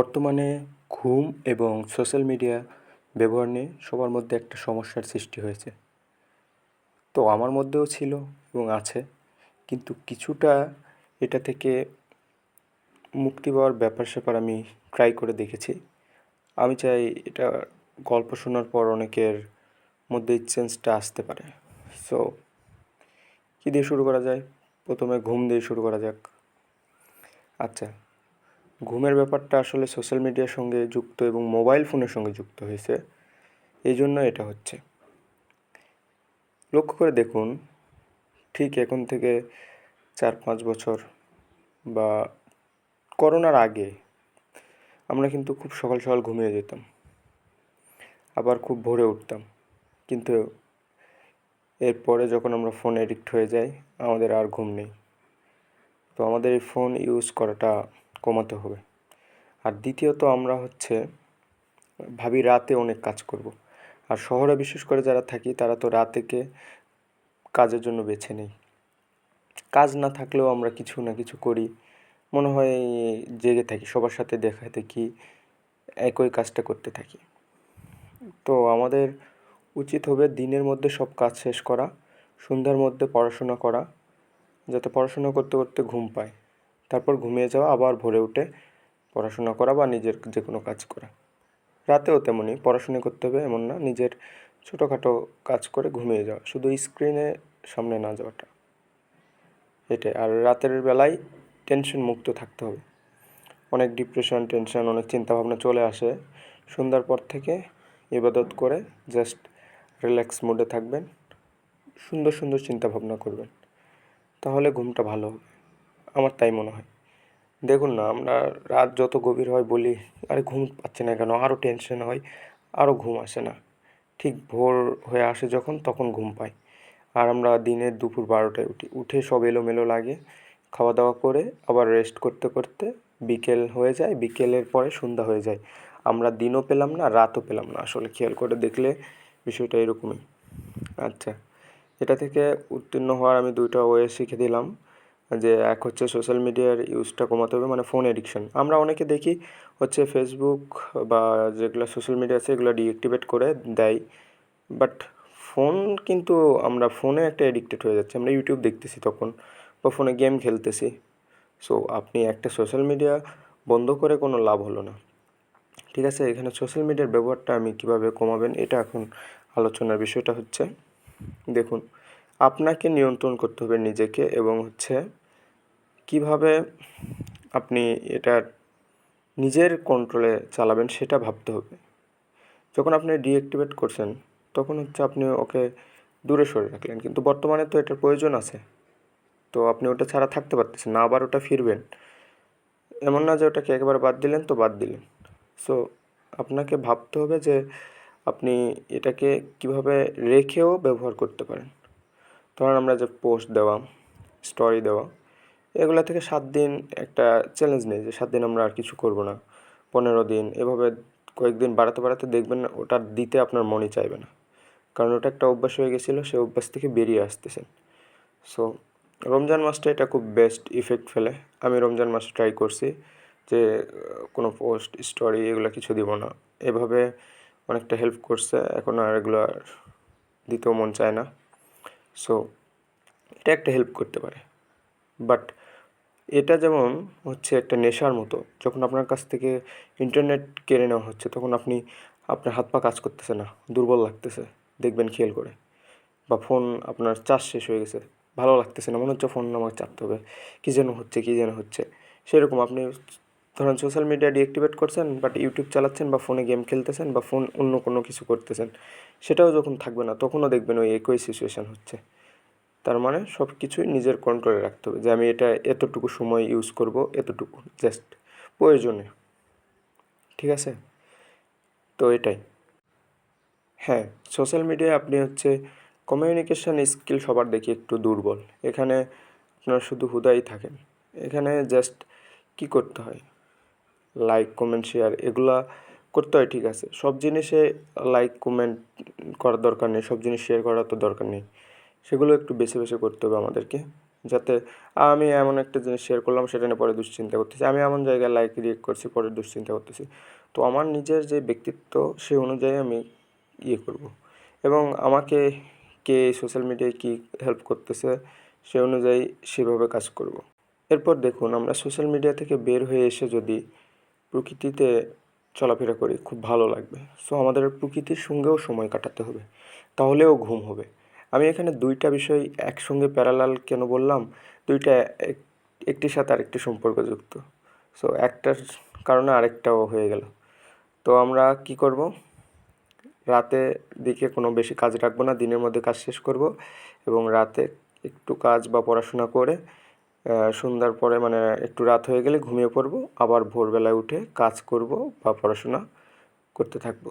বর্তমানে ঘুম এবং সোশ্যাল মিডিয়া ব্যবহার নিয়ে সবার মধ্যে একটা সমস্যার সৃষ্টি হয়েছে। তো আমার মধ্যেও ছিল এবং আছে, কিন্তু কিছুটা এটা থেকে মুক্তি পাওয়ার ব্যাপার স্যাপার আমি ট্রাই করে দেখেছি। আমি চাই এটা গল্প শোনার পর অনেকের মধ্যে চেঞ্জটা আসতে পারে। সো কী দিয়ে শুরু করা যায়? প্রথমে ঘুম দিয়ে শুরু করা যাক। আচ্ছা ঘুমের ব্যাপারটা আসলে সোশ্যাল মিডিয়ার সঙ্গে যুক্ত এবং মোবাইল ফোনের সঙ্গে যুক্ত হয়েছে। এই জন্য এটা হচ্ছে। লক্ষ্য করে দেখুন, ঠিক এখন থেকে চার পাঁচ বছর বা করোনার আগে আমরা কিন্তু খুব সকাল সকাল ঘুমিয়ে যেতাম। আবার খুব ভোরে উঠতাম। কিন্তু এরপরে যখন আমরা ফোন এডিক্ট হয়ে যাই, আমাদের আর ঘুম নেই। তো আমাদের এই ফোন ইউজ করাটা কমাতে হবে। আর দ্বিতীয়ত আমরা হচ্ছে ভাবি রাতে অনেক কাজ করব। আর শহরে বিশেষ করে যারা থাকি, তারা তো রাতেকে কাজের জন্য বেছে নেই। কাজ না থাকলেও আমরা কিছু না কিছু করি। মনে হয় জেগে থাকি, সবার সাথে দেখা দেখি একই কাজটা করতে থাকি। তো আমাদের উচিত হবে দিনের মধ্যে সব কাজ শেষ করা, সন্ধ্যার মধ্যে পড়াশোনা করা, যাতে পড়াশোনা করতে করতে ঘুম পায়। তারপর ঘুমিয়ে যাওয়া, আবার ভোরে উঠে পড়াশোনা করা বা নিজের যে কোনো কাজ করা। রাতেও তেমনই পড়াশোনা করতে হবে, এমন না নিজের ছোটোখাটো কাজ করে ঘুমিয়ে যাওয়া, শুধু স্ক্রিনে সামনে না যাওয়াটা। এটাই, আর রাতের বেলায় টেনশন মুক্ত থাকতে হবে। অনেক ডিপ্রেশন টেনশন অনেক চিন্তাভাবনা চলে আসে। সন্ধ্যার পর থেকে ইবাদত করে জাস্ট রিল্যাক্স মুডে থাকবেন, সুন্দর সুন্দর চিন্তাভাবনা করবেন। তাহলে ঘুমটা ভালো হবে। আমার তাই মনে হয়। দেখুন না, আমরা রাত যত গভীর হয় বলি, আরে ঘুম পাচ্ছে না কেন? আরও টেনশন হয় আরও ঘুম আসে না। ঠিক ভোর হয়ে আসে যখন, তখন ঘুম পাই। আর আমরা দিনের দুপুর বারোটায় উঠি। উঠে সব এলোমেলো লাগে। খাওয়া দাওয়া করে আবার রেস্ট করতে করতে বিকেল হয়ে যায়। বিকেলের পরে সন্ধ্যা হয়ে যায়। আমরা দিনও পেলাম না, রাতও পেলাম না। আসলে খেয়াল করে দেখলে বিষয়টা এরকমই। আচ্ছা এটা থেকে উত্তীর্ণ হওয়ার আমি দুইটা ওয়ে শিখে দিলাম। যে এক হচ্ছে সোশ্যাল মিডিয়ার ইউজটা কমাতে হবে মানে ফোন এডিকশন আমরা অনেকে দেখি হচ্ছে ফেসবুক বা যেগুলো সোশ্যাল মিডিয়া আছে, এগুলো ডিঅ্যাক্টিভেট করে দেয়। বাট ফোন কিন্তু আমরা ফোনে একটা এডিক্টেড হয়ে যাচ্ছে। আমরা ইউটিউব দেখতেছি তখন বা ফোনে গেম খেলতেছি। সো আপনি একটা সোশ্যাল মিডিয়া বন্ধ করে কোনো লাভ হলো না। ঠিক আছে? এখানে সোশ্যাল মিডিয়ার ব্যবহারটা আমি কীভাবে কমাবেন, এটা এখন আলোচনার বিষয়টা হচ্ছে, দেখুন, আপনাকে নিয়ন্ত্রণ করতে হবে নিজেকে এবং হচ্ছে কীভাবে আপনি এটা নিজের কন্ট্রোলে চালাবেন সেটা ভাবতে হবে। যখন আপনি ডিঅ্যাক্টিভেট করছেন, তখন হচ্ছে আপনি ওকে দূরে সরে রাখলেন। কিন্তু বর্তমানে তো এটার প্রয়োজন আছে। তো আপনি ওটা ছাড়া থাকতে পারতেছেন না, আবার ওটা ফিরবেন। এমন না যে ওটাকে একবার বাদ দিলেন তো বাদ দিলেন। সো আপনাকে ভাবতে হবে যে আপনি এটাকে কীভাবে রেখেও ব্যবহার করতে পারেন। ধরুন আমরা যে পোস্ট দেওয়া স্টোরি দেওয়া এগুলো থেকে সাত দিন একটা চ্যালেঞ্জ নেই যে সাত দিন আমরা আর কিছু করব না। পনেরো দিন, এভাবে কয়েকদিন বাড়াতে বাড়াতে দেখবেন ওটা দিতে আপনার মনই চাইবে না। কারণ ওটা একটা অভ্যাস হয়ে গেছিল, সেই অভ্যাস থেকে বেরিয়ে আসতেছেন। সো রমজান মাসটা এটা খুব বেস্ট ইফেক্ট ফেলে। আমি রমজান মাসে ট্রাই করছি যে, কোনো পোস্ট স্টোরি এগুলো কিছু দিব না। এভাবে অনেকটা হেল্প করছে, এখন আর এগুলো দিতেও মন চায় না। সো এটা একটা হেল্প করতে পারে। বাট এটা যেমন হচ্ছে একটা নেশার মতো, যখন আপনার কাছ থেকে ইন্টারনেট কেড়ে নেওয়া হচ্ছে, তখন আপনি, আপনার হাত পা কাজ করতেছে না, দুর্বল লাগতেছে, দেখবেন খেয়াল করে। বা ফোন আপনার চার্জ শেষ হয়ে গেছে, ভালো লাগতেছে না, মনে হচ্ছে ফোন আমাকে চাপতে হবে, কী যেন হচ্ছে, কী যেন হচ্ছে। সেরকম আপনি ধরেন সোশ্যাল মিডিয়া ডিঅ্যাক্টিভেট করছেন বাট ইউটিউব চালাচ্ছেন বা ফোনে গেম খেলতেছেন বা ফোন অন্য কোনো কিছু করতেছেন, সেটাও যখন থাকবে না, তখনও দেখবেন ওই একই সিচুয়েশান হচ্ছে। তার মানে সব কিছুই নিজের কন্ট্রোলে রাখতে হবে যে আমি এটা এতটুকু সময় ইউজ করব, এতটুকু জাস্ট প্রয়োজনে। ঠিক আছে? তো এটাই। হ্যাঁ সোশ্যাল মিডিয়ায় আপনি হচ্ছে কমিউনিকেশান স্কিল সবার দেখি একটু দুর্বল। এখানে আপনারা শুধু হুদাই থাকেন। এখানে জাস্ট কী করতে হয়? লাইক কমেন্ট শেয়ার এগুলা করতে হয়, ঠিক আছে। সব জিনিসে লাইক কমেন্ট করার দরকার নেই, সব জিনিস শেয়ার করার তো দরকার নেই। সেগুলো একটু বেছে বেছে করতে হবে আমাদেরকে। যাতে আমি এমন একটা জিনিস শেয়ার করলাম, সেটা নিয়ে পরে দুশ্চিন্তা করতেছি। আমি এমন জায়গায় লাইক রিয়েক্ট করছি, পরে দুশ্চিন্তা করতেছি। তো আমার নিজের যে ব্যক্তিত্ব, সে অনুযায়ী আমি ইয়ে করব। এবং আমাকে কে সোশ্যাল মিডিয়ায় কী হেল্প করতেছে, সে অনুযায়ী সেভাবে কাজ করব। এরপর দেখুন, আমরা সোশ্যাল মিডিয়া থেকে বের হয়ে এসে যদি প্রকৃতিতে চলাফেরা করি, খুব ভালো লাগবে। সো আমাদের প্রকৃতির সঙ্গেও সময় কাটাতে হবে। তাহলেও ঘুম হবে। আমি এখানে দুইটা বিষয় একসঙ্গে প্যারালাল কেন বললাম? দুইটা এক, একটির সাথে আরেকটি সম্পর্কযুক্ত। সো একটার কারণে আরেকটাও হয়ে গেল। তো আমরা কি করব? রাতে দিকে কোনো বেশি কাজ রাখব না, দিনের মধ্যে কাজ শেষ করব এবং রাতে একটু কাজ বা পড়াশোনা করে সন্ধ্যার পরে মানে একটু রাত হয়ে গেলে ঘুমিয়ে পড়ব, আবার ভোরবেলায় উঠে কাজ করব বা পড়াশোনা করতে থাকব।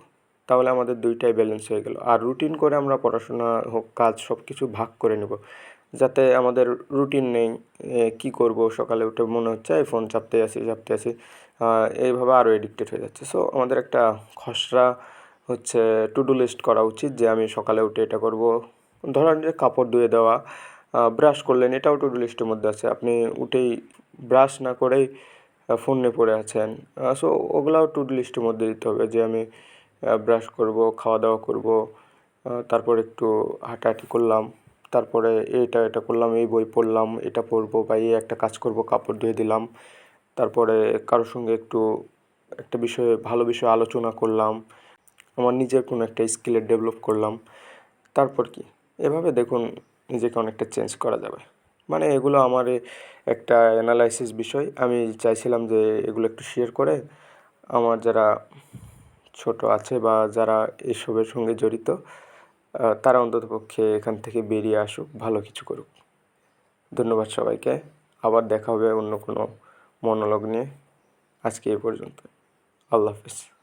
তাহলে আমাদের দুইটাই ব্যালেন্স হয়ে গেল। আর রুটিন করে আমরা পড়াশোনা হোক, কাজ সব কিছু ভাগ করে নেব। যাতে আমাদের রুটিন নেই কি করব, সকালে উঠে মনে হচ্ছে, এই ফোন চাপতে আসি চাপতে আসি এইভাবে আরও এডিক্টেড হয়ে যাচ্ছে। সো আমাদের একটা খসড়া হচ্ছে টু ডু লিস্ট করা উচিত যে আমি সকালে উঠে এটা করব। ধরেন যে কাপড় ধুয়ে দেওয়া ব্রাশ করলেন, এটাও টু ডু লিস্টের মধ্যে আছে। আপনি উঠেই ব্রাশ না করেই ফোন পড়ে আছেন। সো ওগুলাও টু ডু লিস্টের মধ্যে দিতে হবে যে আমি ব্রাশ করব খাওয়া দাওয়া করব তারপর একটু হাঁটাহাঁটি করলাম, তারপরে এটা এটা করলাম, এই বই পড়লাম, এটা পড়ব বা এই একটা কাজ করব, কাপড় ধুয়ে দিলাম, তারপরে কারোর সঙ্গে একটু একটা বিষয়ে, ভালো বিষয়ে আলোচনা করলাম, আমার নিজের কোনো একটা স্কিলের ডেভেলপ করলাম, তারপর কি? এভাবে দেখুন নিজেকে অনেকটা চেঞ্জ করা যাবে। মানে এগুলো আমার একটা অ্যানালাইসিস বিষয়। আমি চাইছিলাম যে এগুলো একটু শেয়ার করে আমার যারা ছোট আছে বা যারা এসবের সঙ্গে জড়িত তারা অন্ততপক্ষে এখান থেকে বেরিয়ে আসুক, ভালো কিছু করুক। ধন্যবাদ সবাইকে। আবার দেখা হবে অন্য কোনো মনোলগ নিয়ে। আজকে এ পর্যন্ত। আল্লাহ হাফিজ।